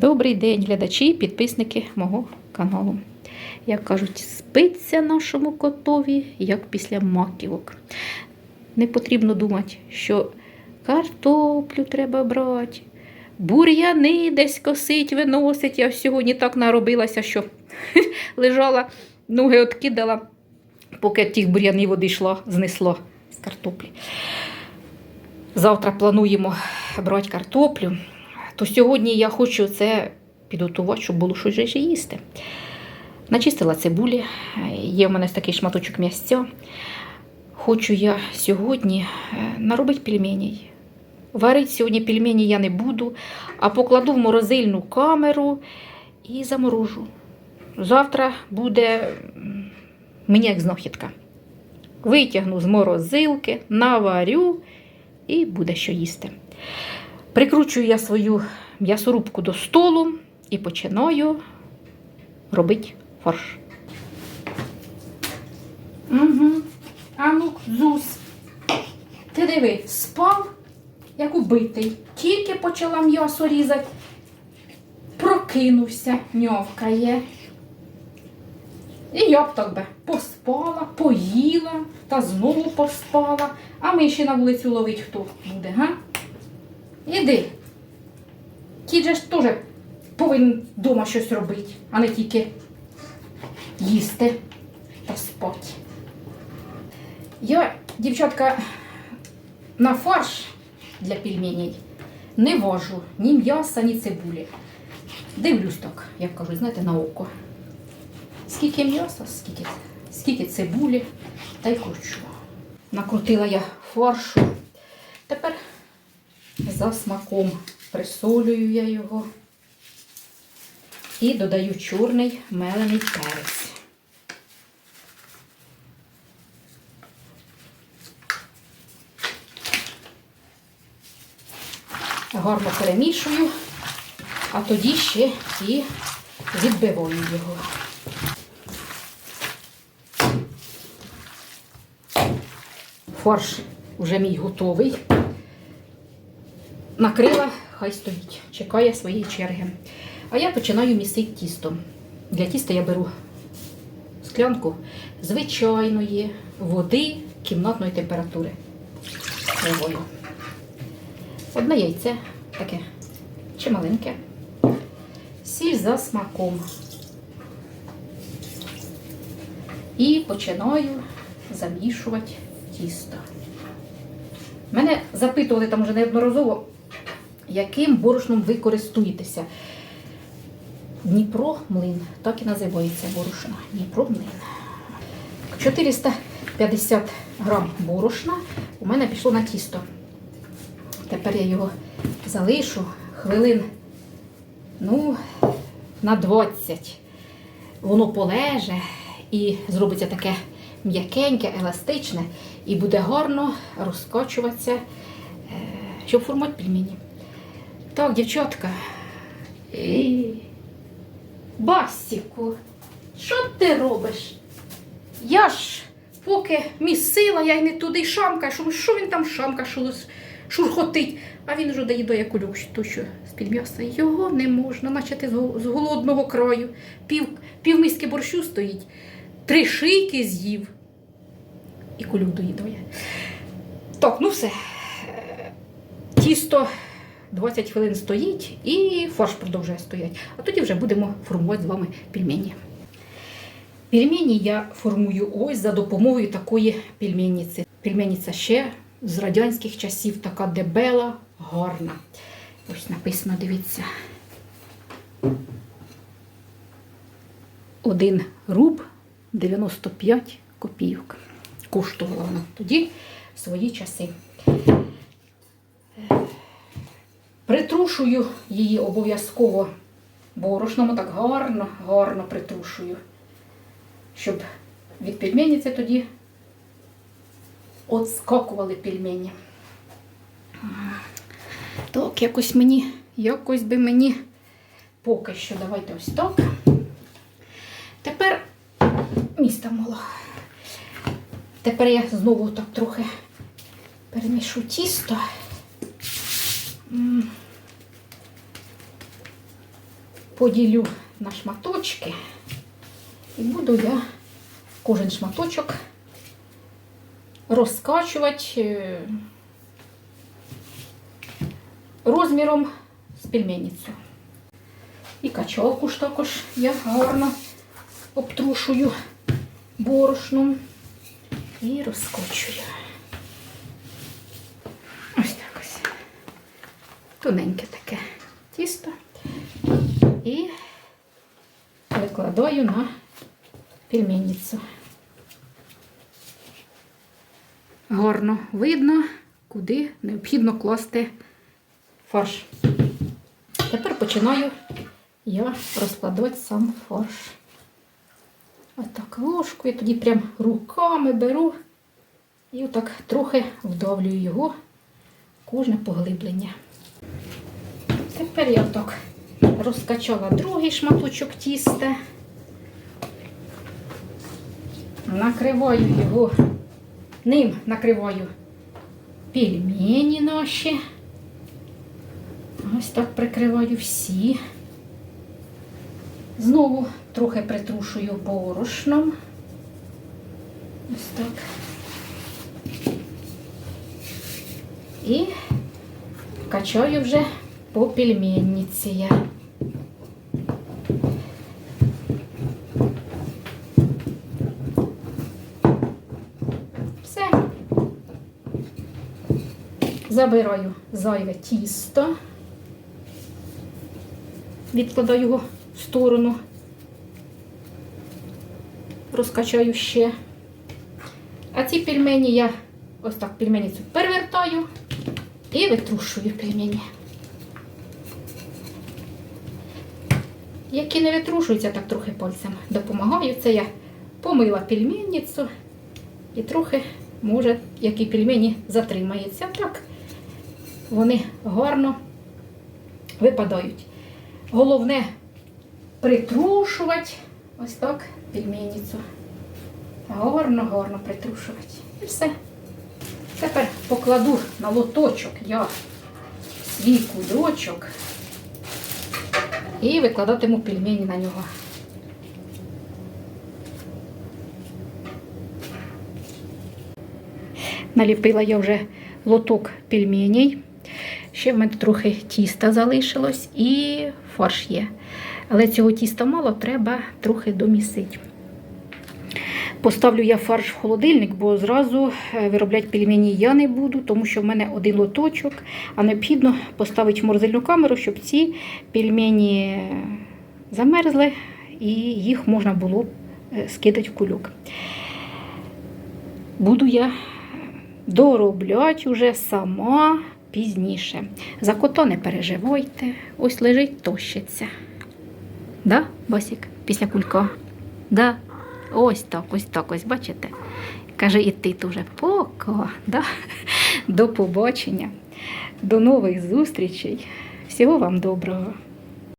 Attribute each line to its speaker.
Speaker 1: Добрий день, глядачі і підписники мого каналу. Як кажуть, спиться нашому котові, як після маківок. Не потрібно думати, що картоплю треба брати, бур'яни десь косить, виносить. Я сьогодні так наробилася, що лежала, ноги откидала, поки тих бур'янів одійшла, знесла з картоплі. Завтра плануємо брати картоплю. То сьогодні я хочу це підготувати, щоб було щось їсти. Начистила цибулі, є в мене такий шматочок м'ясця. Хочу я сьогодні е, наробити пельменей. Варити сьогодні пельмені я не буду, а покладу в морозильну камеру і заморожу. Завтра буде мені як знахідка. Витягну з морозилки, наварю і буде що їсти. Прикручую я свою м'ясорубку до столу і починаю робити фарш. Угу. А ну, Зус, ти диви, спав, як убитий. Тільки почала м'ясо різати. Прокинувся, ньовкає. І я б так би поспала, поїла та знову поспала. А ми ще на вулицю ловить хто буде, га? Іди. Кіт же ж теж повинен вдома щось робити, а не тільки їсти та спати. Я, дівчатка, на фарш для пельменей не важу ні м'яса, ні цибулі. Дивлюсь так, як кажуть, знаєте, на око. Скільки м'яса, скільки, скільки цибулі, та й кручу. Накрутила я фаршу. За смаком присолюю я його і додаю чорний мелений перець. Гарно перемішую, а тоді ще і відбиваю його. Фарш вже мій готовий. Накрила, хай стоїть, чекає своєї черги. А я починаю місити тісто. Для тіста я беру склянку звичайної води кімнатної температури. Ливою. Одне яйце таке чималеньке. Сіль за смаком. І починаю замішувати тісто. Мене запитували там вже неодноразово, яким борошном ви користуєтеся. Дніпро млин, так і називається борошно. Дніпро млин. 450 грам борошна у мене пішло на тісто. Тепер я його залишу хвилин ну, на 20. Воно полеже і зробиться таке м'якеньке, еластичне і буде гарно розкачуватися, е, щоб формувати пельмені. Так, дівчатка. Басіку, що ти робиш? Я ж поки місила, я й не туди шамка, що, він там шамка, шурхотить, а він вже доїдає кулюк, то що з-під м'яса. Його не можна, наче з голодного краю. Пів, пів миски борщу стоїть, три шийки з'їв і кулюк доїдає. Так, ну все. Тісто 20 хвилин стоїть і фарш продовжує стояти. А тоді вже будемо формувати з вами пельмені. Пельмені я формую ось за допомогою такої пельменниці. Пельменниця ще з радянських часів, така дебела, гарна. Ось написано, дивіться. Один руб 95 копійок. Коштувала вона тоді свої часи. Притрушую її обов'язково борошном, так гарно, гарно притрушую, щоб від пельмені це тоді отскакували пельмені. Так, якось мені, якось би мені поки що давайте ось так. Тепер міста мало. Тепер я знову так трохи перемішу тісто. М. поділю на шматочки. І буду я кожен шматочок розкачувати е, розміром з пельменницю. І качалку ж також я гарно обтрушую борошном і розкочую. Тоненьке таке тісто. І викладаю на пельменницю. Гарно видно, куди необхідно класти фарш. Тепер починаю я розкладати сам фарш. Отак ложкою, тоді прям руками беру і отак трохи вдавлюю його кожне поглиблення. Тепер я отак розкачала другий шматочок тіста, накриваю його, ним накриваю пельмені наші. Ось так прикриваю всі. Знову трохи притрушую борошном. Ось так. І качаю вже по пельменниці я. Все. Забираю зайве тісто, відкладаю його в сторону, розкачаю ще. А ці пельмені я ось так пельменницю перевертаю і витрушую пельмені. Які не витрушуються, так трохи пальцем допомагаю. Це я помила пельменницю і трохи, може, які пельмені затримаються. Так, вони гарно випадають. Головне притрушувати ось так пельменницю. Гарно притрушувати. І все. Тепер покладу на лоточок я свій кульочок і викладатиму пельмені на нього. Наліпила я вже лоток пельменей. Ще в мене трохи тіста залишилось і фарш є. Але цього тіста мало, треба трохи домісити. Поставлю я фарш в холодильник, бо зразу е, виробляти пельмені я не буду, тому що в мене один лоточок, а необхідно поставити в морозильну камеру, щоб ці пельмені замерзли і їх можна було е, скидати в кульок. Буду я доробляти вже сама пізніше. За кота не переживайте, ось лежить, тощиться. Да, Басік, після кулька? Да. Ось так, ось так, ось, бачите? Каже, і ти дуже поко. Да? До побачення, до нових зустрічей. Всього вам доброго.